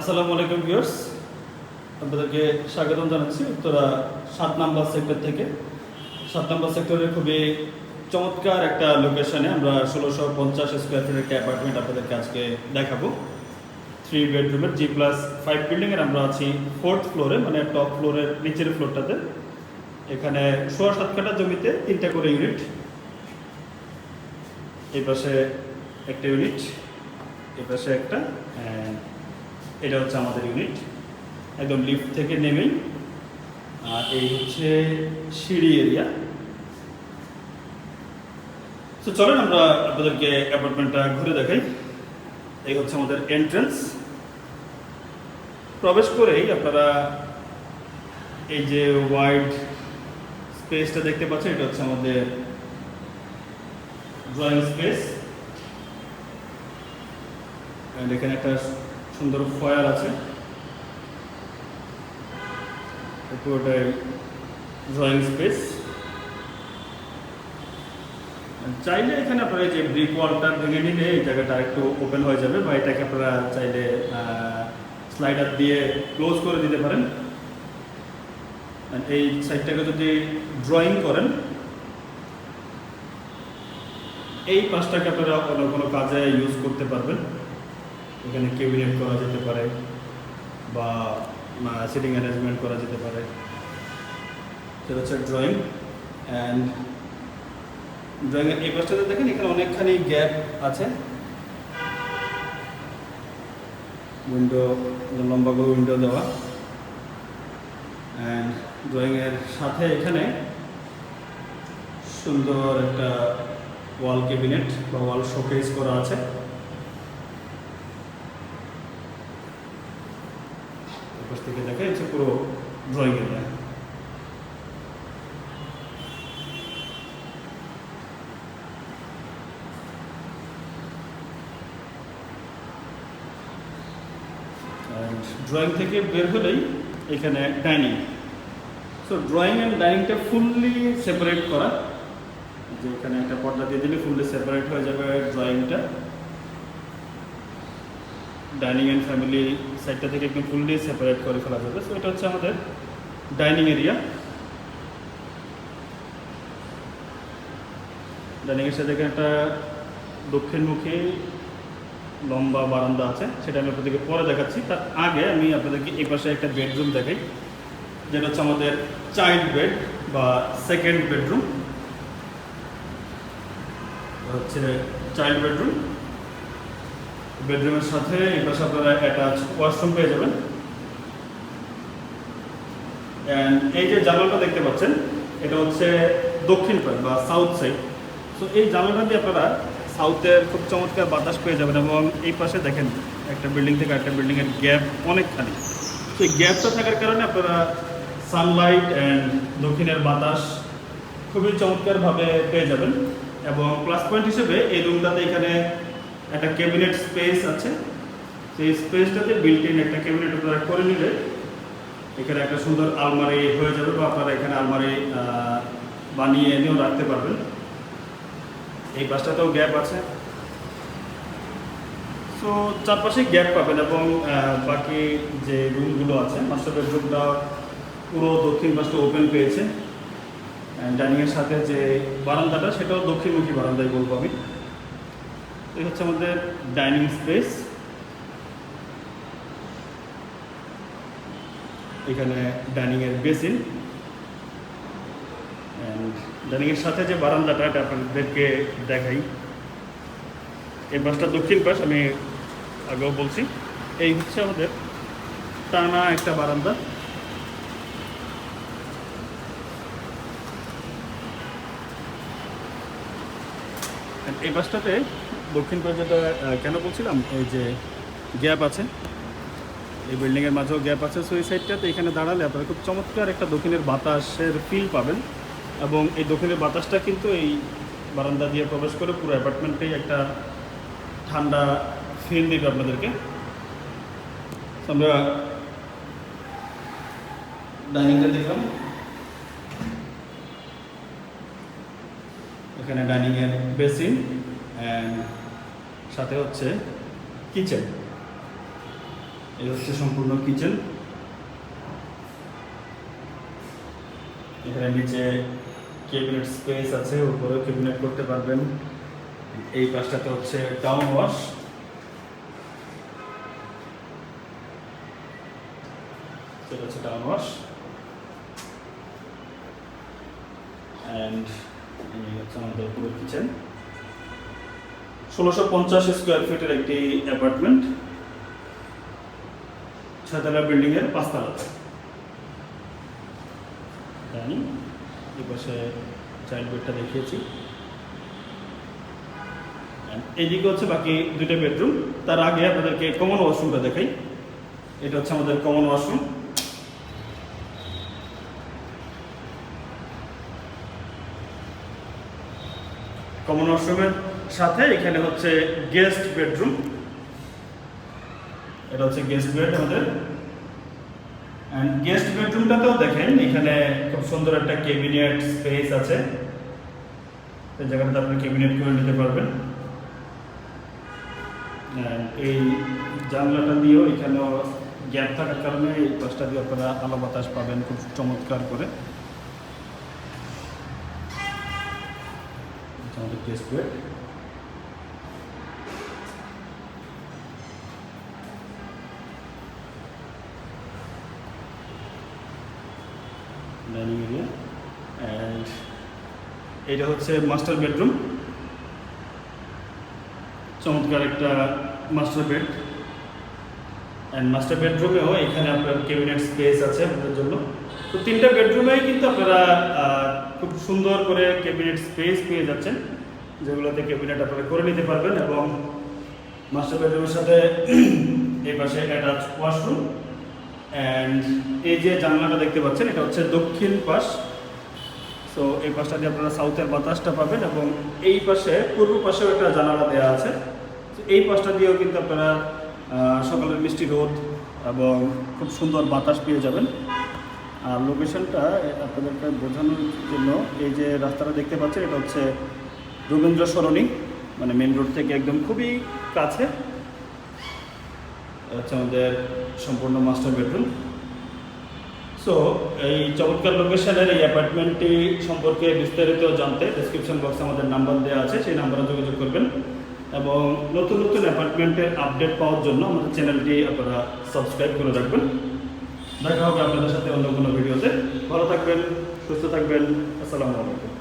আসসালামু আলাইকুম ভিউয়ার্স। আপনাদেরকে স্বাগতম জানাচ্ছি উত্তরা সাত নাম্বার সেক্টর থেকে। সাত নাম্বার সেক্টরে খুবই চমৎকার একটা লোকেশনে আমরা ষোলোশো পঞ্চাশ স্কোয়ার ফিটের একটা অ্যাপার্টমেন্ট আপনাদেরকে আজকে দেখাবো। থ্রি বেডরুমের জি প্লাস ফাইভ বিল্ডিংয়ের আমরা আছি ফোর্থ ফ্লোরে মানে টপ ফ্লোরের নিচের ফ্লোরটাতে এখানে সোয়া সাত কাটা জমিতে তিনটা করে ইউনিট এই পাশে একটা ইউনিট এই পাশে একটা এটা হচ্ছে আমাদের ইউনিট একদম লিফট থেকে নেমেই। আর এই হচ্ছে সিঁড়ি এরিয়া তো চলেন আমরা আপনাদেরকে অ্যাপার্টমেন্টটা ঘুরে দেখাই। এই হচ্ছে আমাদের এন্ট্রান্স প্রবেশ করেই আপনারা এই যে ওয়াইড স্পেসটা দেখতে পাচ্ছেন, এটা হচ্ছে আমাদের ড্রয়িং স্পেস এখানে একটা সুন্দর ফয়ার আছে। পুরোটাই ড্রয়িং স্পেস চাইলে এখানে আপনারা যে ব্রিক ওয়ালটা ভেঙে নিলে এই জায়গাটা একটু ওপেন হয়ে যাবে বা এটাকে আপনারা চাইলে স্লাইডার দিয়ে ক্লোজ করে দিতে পারেন। এই সাইডটাকে যদি ড্রয়িং করেন, এই পাশটাকে আপনারা অন্য কোনো কাজে ইউজ করতে পারবেন। এখানে কেবিনেট করা যেতে পারে বা সিটিং অ্যারেঞ্জমেন্ট করা যেতে পারে। সেটা হচ্ছে ড্রয়িং অ্যান্ড ড্রয়িংয়ের এই পাশটাতে দেখেন এখানে অনেকখানি গ্যাপ আছে। উইন্ডো লম্বা করে উইন্ডো দেওয়া। অ্যান্ড ড্রয়িংয়ের সাথে এখানে সুন্দর একটা ওয়াল ক্যাবিনেট বা ওয়াল শোকেস করা আছে। এপাশ থেকে দেখা যাচ্ছে পুরো ড্রয়িং এরিয়া ড্রয়িং থেকে বের হলেই এখানে ডাইনিং সো ড্রয়িং অ্যান্ড ডাইনিংটা ফুললি সেপারেট করা। যে এখানে একটা পর্দা দিয়ে দিলে ফুললি সেপারেট হয়ে যাবে ড্রয়িংটা ডাইনিং অ্যান্ড ফ্যামিলি সাইডটা থেকে একদম ফুললি সেপারেট করে ফেলা যাবে। সো এটা হচ্ছে আমাদের ডাইনিং এরিয়া। ডাইনিংয়ের সাথে এখানে একটা দক্ষিণমুখী লম্বা বারান্দা আছে, সেটা আমি আপনাদেরকে পরে দেখাচ্ছি। তার আগে আমি আপনাদেরকে এই পাশে একটা বেডরুম দেখাই। যেটা হচ্ছে আমাদের চাইল্ড বেড বা সেকেন্ড বেডরুম। হচ্ছে চাইল্ড বেডরুম। বেডরুমের সাথে এই পাশে আপনারা অ্যাটাচ ওয়াশরুম পেয়ে যাবেন। অ্যান্ড এই যে জানালাটা দেখতে পাচ্ছেন, এটা হচ্ছে দক্ষিণ পাশ বা সাউথ সাইড সো এই জানালাটা দিয়ে আপনারা সাউথের খুব চমৎকার বাতাস পেয়ে যাবেন এবং এই পাশে দেখেন একটা বিল্ডিং থেকে একটা বিল্ডিংয়ের গ্যাপ অনেকখানি। তো এই গ্যাপটা থাকার কারণে আপনারা সানলাইট অ্যান্ড দক্ষিণের বাতাস খুবই চমৎকারভাবে পেয়ে যাবেন। এবং প্লাস পয়েন্ট হিসেবে এই রুমটাতে এখানে একটা ক্যাবিনেট স্পেস আছে। সেই স্পেসটাতে বিল্ট ইন একটা ক্যাবিনেট আপনারা করে নিলে এখানে একটা সুন্দর আলমারি হয়ে যাবে বা আপনারা এখানে আলমারি বানিয়ে এনেও রাখতে পারবেন। এই পাশটাতেও গ্যাপ আছে। সো চারপাশে গ্যাপ পাবেন এবং বাকি যে রুমগুলো আছে মাস্টার বেডরুমটা পুরো দক্ষিণ পাশটা ওপেন পেয়েছে। ডাইনিংয়ের সাথে যে বারান্দাটা, সেটাও দক্ষিণমুখী বারান্দায় বলব আমি। এই হচ্ছে আমাদের ডাইনিং স্পেস। এখানে ডাইনিংয়ের বেসিন। ডাইনিংয়ের সাথে যে বারান্দাটা, এটা আপনাদেরকে দেখাই। এই পাশটা দক্ষিণ পাশ, আমি আগেও বলছি। এই হচ্ছে আমাদের টানা একটা বারান্দা। এই পাশটাতে দক্ষিণ যেটা কেন বলছিলাম? এই যে গ্যাপ আছে, এই বিল্ডিংয়ের মাঝেও গ্যাপ আছে সো এই সাইডটাতে এখানে দাঁড়ালে আপনারা খুব চমৎকার একটা দক্ষিণের বাতাসের ফিল পাবেন। এবং এই দক্ষিণের বাতাসটা কিন্তু এই বারান্দা দিয়ে প্রবেশ করে পুরো অ্যাপার্টমেন্টেই একটা ঠান্ডা ফিল দেবে আপনাদেরকে। আমরা ডাইনিংটা দেখলাম। এখানে ডাইনিংয়ের বেসিন অ্যান্ড সাথে হচ্ছে কিচেন এই হচ্ছে সম্পূর্ণ কিচেন এখানে নিচে ক্যাবিনেট স্পেস আছে উপরে ক্যাবিনেট করতে পারবেন। এই পাশটাতে হচ্ছে টাউন ওয়াশ সেটা হচ্ছে টাউন ওয়াশ অ্যান্ড হচ্ছে আমাদের পুরো কিচেন ষোলোশো পঞ্চাশ স্কোয়ার ফিটের একটি অ্যাপার্টমেন্ট ছয়তলা বিল্ডিংয়ের পাঁচতলাতে। জানি এই চাইল্ড বেডটা দেখিয়েছি। এইদিকে হচ্ছে বাকি দুটো বেডরুম তার আগে আপনাদেরকে কমন ওয়াশরুমটা দেখাই। এটা হচ্ছে আমাদের কমন ওয়াশরুম কমন ওয়াশরুমের সাথে এখানে হচ্ছে গেস্ট বেডরুম এটা হচ্ছে গেস্ট বেড আমাদের। অ্যান্ড গেস্ট বেডরুমটাতেও দেখেন, এখানে খুব সুন্দর একটা ক্যাবিনেট স্পেস আছে। এই জায়গাটাতে আপনি ক্যাবিনেট করে নিতে পারবেন। এই জানলাটা দিয়েও এখানেও গ্যাপ থাকার কারণে এই পাশটা দিয়ে আপনারা আলো বাতাস পাবেন খুব চমৎকার করে। আমাদের guest bed dining area and এটা হচ্ছে মাস্টার বেডরুম চমৎকার একটা মাস্টার বেড অ্যান্ড মাস্টার বেডরুমেও এখানে আপনার ক্যাবিনেট স্পেস আছে আপনাদের জন্য। তো তিনটা বেডরুমেই কিন্তু আপনারা খুব সুন্দর করে ক্যাবিনেট স্পেস পেয়ে যাচ্ছেন, যেগুলোতে ক্যাবিনেট আপনারা করে নিতে পারবেন এবং মাস্টার বেডরুমের সাথে এই পাশে অ্যাটাচ ওয়াশরুম অ্যান্ড এই যে জানলাটা দেখতে পাচ্ছেন, এটা হচ্ছে দক্ষিণ পাশ। সো এই পাশটা দিয়ে আপনারা সাউথের বাতাসটা পাবেন এবং এই পাশে, পূর্ব পাশেও একটা জানালা দেওয়া আছে। এই পাশটা দিয়েও কিন্তু আপনারা সকালের মিষ্টি রোদ এবং খুব সুন্দর বাতাস পেয়ে যাবেন। আর লোকেশনটা আপনাদেরকে বোঝানোর জন্য এই যে রাস্তাটা দেখতে পাচ্ছেন, এটা হচ্ছে রবীন্দ্র সরণি মানে মেন রোড থেকে একদম খুবই কাছে। হচ্ছে আমাদের সম্পূর্ণ মাস্টার বেডরুম সো এই চমৎকার লোকেশনের এই অ্যাপার্টমেন্টটি সম্পর্কে বিস্তারিত জানতে ডেসক্রিপশন বক্সে আমাদের নাম্বার দেওয়া আছে, সেই নাম্বারে যোগাযোগ করবেন। এবং নতুন নতুন অ্যাপার্টমেন্টের আপডেট পাওয়ার জন্য আমাদের চ্যানেলটি আপনারা সাবস্ক্রাইব করে রাখবেন। দেখা হবে আপনাদের সাথে অন্য কোনো ভিডিওতে ভালো থাকবেন, সুস্থ থাকবেন। আসসালামু আলাইকুম।